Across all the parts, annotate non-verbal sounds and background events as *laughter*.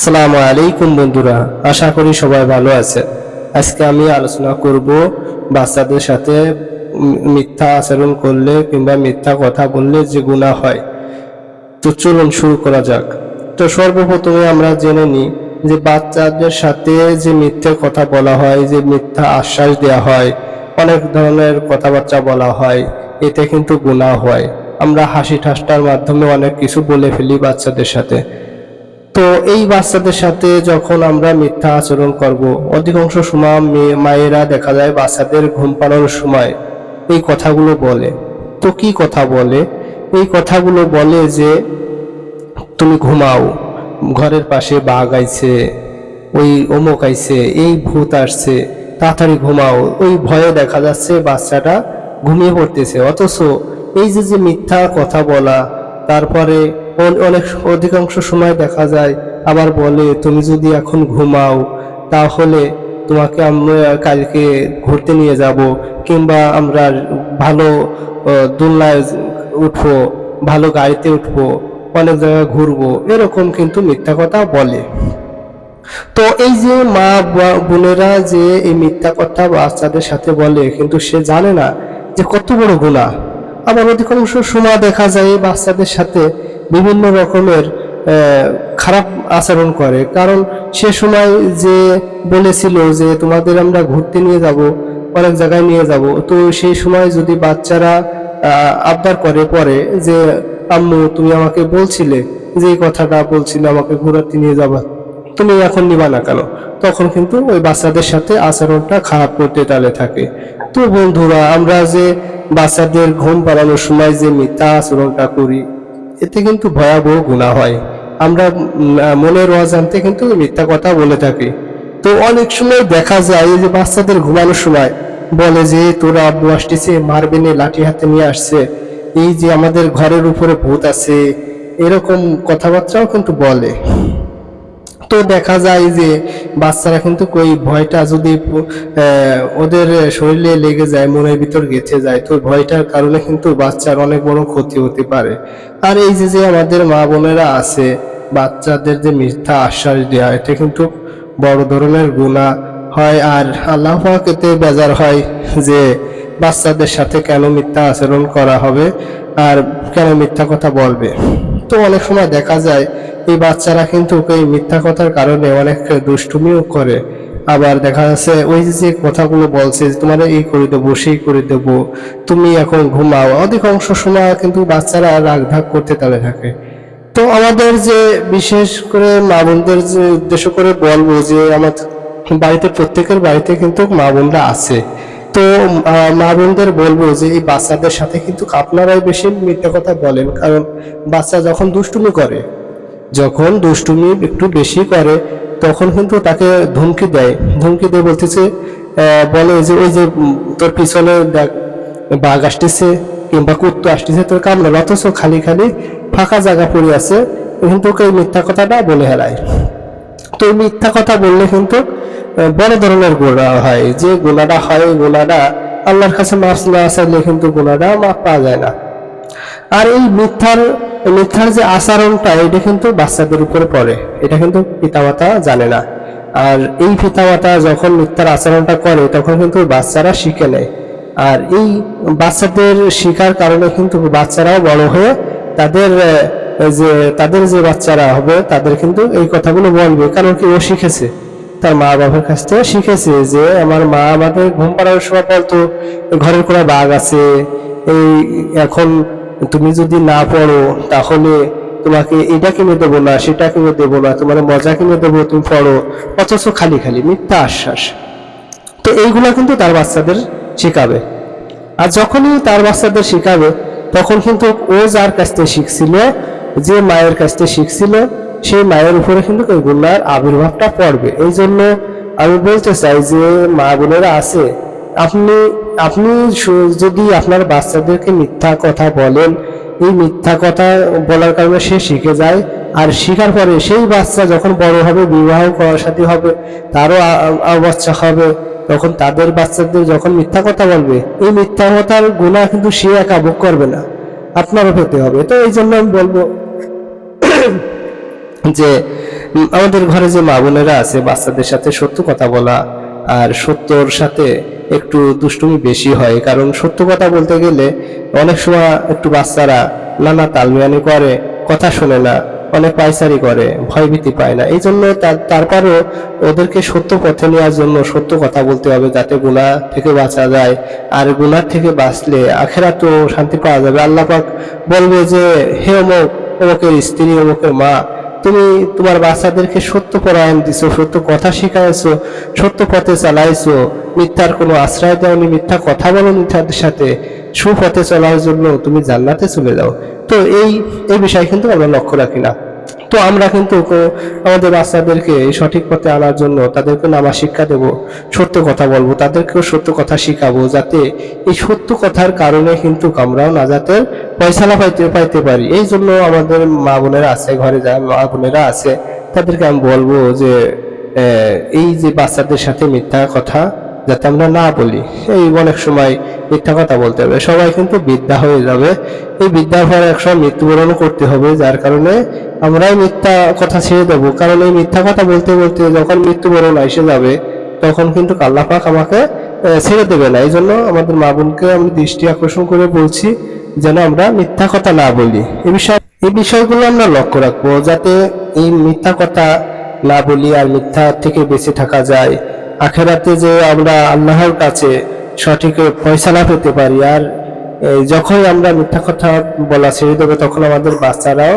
আসসালামু আলাইকুম বন্ধুরা, আশা করি সবাই ভালো আছে আজকে আমি আলোচনা করব বাচ্চাদের সাথে মিথ্যা আচরণ করলে কিংবা মিথ্যা কথা বললে যে গুণা হয়। তো চলুন শুরু করা যাক। তো সর্বপ্রথমে আমরা জেনে নিই যে বাচ্চাদের সাথে যে মিথ্যে কথা বলা হয়, যে মিথ্যা আশ্বাস দেওয়া হয়, অনেক ধরনের কথাবার্তা বলা হয়, এতে কিন্তু গুণা হয়। আমরা হাসি ঠাট্টার মাধ্যমে অনেক কিছু বলে ফেলি বাচ্চাদের সাথে। তো এই বাচ্চাদের সাথে যখন আমরা মিথ্যা আচরণ করব, অধিকাংশ সময় মেয়ে- মায়েরা দেখা যায় বাচ্চাদের ঘুম পাড়ানোর সময় এই কথাগুলো বলে। তো কি কথা বলে? এই কথাগুলো বলে যে, তুমি ঘুমাও, ঘরের পাশে বাঘ আইছে, ওই অমুক আইছে, এই ভূত আসছে, তাড়াতাড়ি ঘুমাও। ওই ভয়ে দেখা যাচ্ছে বাচ্চাটা ঘুমিয়ে পড়তেছে। অথচ এই যে যে মিথ্যা কথা বলা, তারপরে অনেক অধিকাংশ সময় দেখা যায়। আবার বলে, তুমি যদি এখন ঘুমাও, তাহলে তোমাকে আমরা কালকে ঘুরতে নিয়ে যাব কিংবা আমরা ভালো দোলনায় উঠবো, ভালো গাড়িতে উঠবো, অনেক জায়গায় ঘুরবো। এরকম কিন্তু মিথ্যা কথা বলে। তো এই যে মা বোনেরা যে এই মিথ্যা কথা বাচ্চাদের সাথে বলে, কিন্তু সে জানে না যে কত বড় গুণা আবার অধিকাংশ সময় দেখা যায় বাচ্চাদের সাথে বিভিন্ন রকমের খারাপ আচরণ করে। কারণ সে সময় যে বলেছিল যে তোমাদের আমরা ঘুরতে নিয়ে যাব, অনেক জায়গায় নিয়ে যাব, তো সেই সময় যদি বাচ্চারা আবদার করে পরে যে, আম্মু, তুমি আমাকে বলছিলে যে কথাটা, বলছিলে আমাকে ঘোরাতে নিয়ে যাবা, তুমি এখন নিবা না কেন? তখন কিন্তু ওই বাচ্চাদের সাথে আচরণটা খারাপ করতে টালে থাকে। তো বন্ধুরা, আমরা যে বাচ্চাদের ঘুম পাড়ানোর সময় যে মিথ্যা আচরণটা করি এতে কিন্তু ভয়াবহ গুণা হয়। আমরা মনের অজান্তে কিন্তু মিথ্যা কথা বলে থাকি। তো অনেক সময় দেখা যায় যে বাচ্চাদের ঘুমানোর সময় বলে যে, তোরা আব্বু আসতেছে, মারবে নিয়ে লাঠি হাতে নিয়ে আসছে। এই যে আমাদের ঘরের উপরে ভূত আছে। এরকম কথাবার্তাও কিন্তু বলে। তো দেখা যায় যে বাচ্চারা কিন্তু ওই ভয়টা যদি ওদের শরীরে লেগে যায়, মনের ভিতর গেঁথে যায়, তো ভয়টার কারণে কিন্তু বাচ্চার অনেক বড় ক্ষতি হতে পারে। আর এই যে যে আমাদের মা বোনেরা আছে, বাচ্চাদের যে মিথ্যা আশ্বাস দেওয়া এটা কিন্তু বড় ধরনের গুণা হয়। আর আল্লাহ এতে বেজার হয় যে বাচ্চাদের সাথে কেন মিথ্যা আচরণ করা হবে, আর কেন মিথ্যা কথা বলবে। তো অনেক সময় দেখা যায়, এই বাচ্চারা কিন্তু এই মিথ্যা কথার কারণে অনেক দুষ্টুমিও করে। আবার দেখা যাচ্ছে ওই যে কথাগুলো বলছে তোমার এই করে দেবো, সেই করে দেবো, তুমি এখন ঘুমাও। অধিকাংশ সময় কিন্তু বাচ্চারা রাগ ঢাক করতে তালে থাকে। তো আমাদের যে বিশেষ করে মা বোনদের যে উদ্দেশ্য করে বলব যে আমার বাড়িতে প্রত্যেকের বাড়িতে কিন্তু মা বোনরা আছে। তো মা বোনদের বলব যে এই বাচ্চাদের সাথে কিন্তু আপনারাই বেশি মিথ্যা কথা বলেন। কারণ বাচ্চা যখন দুষ্টুমি করে, যখন দুষ্টুমি একটু বেশি করে, তখন কিন্তু তাকে ধমকি দেয়। ধমকি দিয়ে বলতেছে বলে যে, ওই যে তোর পিছনে দেখ, বাঘ আসতেছে কিংবা কুত্তো আসতেছে, তোর কামড়াল অথচ খালি খালি ফাঁকা জায়গা পড়ে আছে। কিন্তু এই মিথ্যা কথাটা বলে হেলায়। তো মিথ্যা কথা বললে কিন্তু বড় ধরনের গোড়া হয়। যে গোনাটা হয় গোনাটা আল্লাহর কাছে মাফ না চাইলে কিন্তু গোনাটা মাফ পাওয়া যায় না। আর এই মিথ্যার মিথ্যার যে আচরণটা, এটা কিন্তু বাচ্চাদের উপরে পড়ে। এটা কিন্তু পিতামাতা জানে না। আর এই পিতামাতা যখন মিথ্যার আচরণটা করে, তখন কিন্তু বাচ্চারা শিখে নেয়। আর এই বাচ্চাদের শিখার কারণে কিন্তু বাচ্চারাও বড় হয়ে তাদের যে তাদের যে বাচ্চারা হবে, তাদের কিন্তু এই কথাগুলো বলবে। কারণ কি ও শিখেছে। তার মা বাবার কাছ থেকে শিখেছে যে, আমার মা আমাদের ঘুম পাড়ানোর সময় বলতো, ঘরের কোনো বাঘ আছে, এই এখন তুমি যদি না পড়ো, তাহলে তোমাকে এটা কিনে দেবো না, সেটা কিনে দেবো না, তোমার মজা কিনে দেবো, তুমি পড়ো। অথচ খালি খালি মিথ্যা আশ্বাস। তো এইগুলা কিন্তু তার বাচ্চাদের শেখাবে। আর যখনই তার বাচ্চাদের শেখাবে, তখন কিন্তু ও যার কাছ থেকে শিখছিল যে মায়ের কাছ থেকে শিখছিল, সেই মায়ের উপরে কিন্তু গুণার আবির্ভাবটা পড়বে। এই জন্য আমি বলতে চাই যে মা বোনেরা আছে, আপনি আপনি যদি আপনার বাচ্চাদেরকে মিথ্যা কথা বলেন, এই মিথ্যা কথা বলার কারণে সে শিখে যায়, আর শিখার পরে সেই বাচ্চা যখন বড় হবে, বিবাহ করার সাথে হবে, তারও বাচ্চা হবে, তখন তাদের বাচ্চাদের যখন মিথ্যা কথা বলবে, এই মিথ্যা কথার গুণা কিন্তু সে একা ভোগ করবে না। আপনারও পেতে হবে। তো এই জন্য আমি বলব *coughs* যে আমাদের ঘরে যে মা বোনেরা আছে, বাচ্চাদের সাথে সত্য কথা বলা আর সত্যর সাথে একটু দুষ্টুমি বেশি হয়। কারণ সত্য কথা বলতে গেলে অনেক সময় একটু বাচ্চারা নানা তালমিয়ানি করে, কথা শোনে না, অনেক পাইচারি করে, ভয়ভীতি পায় না। এই জন্য তার- তারপরও ওদেরকে সত্য পথে নেওয়ার জন্য সত্য কথা বলতে হবে যাতে গুণা থেকে বাঁচা যায়। আর গুনার থেকে বাঁচলে আখেরা তো শান্তি পাওয়া যাবে। আল্লাহ পাক বলবে যে, হে অমুক অমুকের স্ত্রী অমুকের মা, তুমি তোমার বাচ্চাদেরকে সত্য পরায়ণ দিছো, সত্য কথা শিখাইছো, সত্য পথে চালাইছো, মিথ্যার কোনো আশ্রয় দেওনি, মিথ্যা কথা বলো মিথ্যাদের সাথে, সুপথে চলার জন্য তুমি জান্নাতে চলে যাও। তো এই এই বিষয় কিন্তু আমরা লক্ষ্য রাখি না। তো আমরা কিন্তু আমাদের বাচ্চাদেরকে সঠিক পথে আনার জন্য তাদেরকে নামা শিক্ষা দেব, সত্য কথা বলব, তাদেরকেও সত্য কথা শিখাবো যাতে এই সত্য কথার কারণে কিন্তু আমরাও না নাজাতের পয়সালা পাইতে পাইতে পারি। এই জন্য আমাদের মা বোনেরা আছে, ঘরে যা মা বোনেরা আছে, তাদেরকে আমি বলব যে এই যে বাচ্চাদের সাথে মিথ্যা কথা যাতে আমরা না বলি। এই অনেক সময় মিথ্যা কথা বলতে হবে। সবাই কিন্তু বিদ্যা হয়ে যাবে। এই বিদ্যার পরে একসময় মৃত্যুবরণ করতে হবে, যার কারণে আমরাই মিথ্যা কথা ছেড়ে দেবো। কারণ এই মিথ্যা কথা বলতে বলতে যখন মৃত্যুবরণ এসে যাবে, তখন কিন্তু আল্লাহ পাক আমাকে ছেড়ে দেবে না। এই জন্য আমাদের মা বোনকে আমি দৃষ্টি আকর্ষণ করে বলছি যেন আমরা মিথ্যা কথা না বলি। এই বিষয় এই বিষয়গুলো আমরা লক্ষ্য রাখব, যাতে এই মিথ্যা কথা না বলি আর মিথ্যা থেকে বেঁচে থাকা যায়। আখেরাতে যে আমরা আল্লাহর কাছে সঠিক ফয়সালা পেতে পারি, আর যখনই আমরা মিথ্যা কথা বলা ছেড়ে দেবো, তখন আমাদের বাচ্চারাও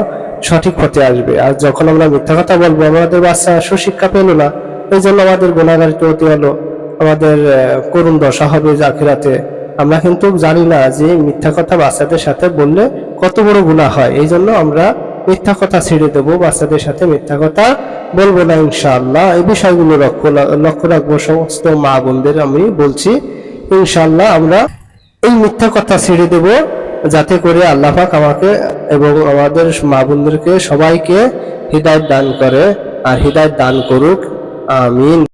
সঠিক পথে আসবে। আর যখন আমরা মিথ্যা কথা বলব, আমাদের বাচ্চা সুশিক্ষা পেল না এই জন্য আমাদের গুণাগারিত হতে হলো। আমাদের করুণ দশা হবে আখেরাতে। আমরা কিন্তু জানি না যে মিথ্যা কথা বাচ্চাদের সাথে বললে কত বড় গুণা হয় এই জন্য আমরা মিথ্যা কথা ছেড়ে দেবো, বাচ্চাদের সাথে মিথ্যা কথা বলব না ইনশাআল্লাহ। এই বিষয়গুলো লক্ষ্য লক্ষ্য রাখব, সমস্ত মা বোনদের আমি বলছি, ইনশাআল্লাহ আমরা এই মিথ্যা কথা ছেড়ে দেব, যাতে করে আল্লাহ পাক আমাকে এবং আমাদের মা বোনদেরকে সবাইকে হৃদায়ত দান করে, আর হৃদায়ত দান করুক। আমিন।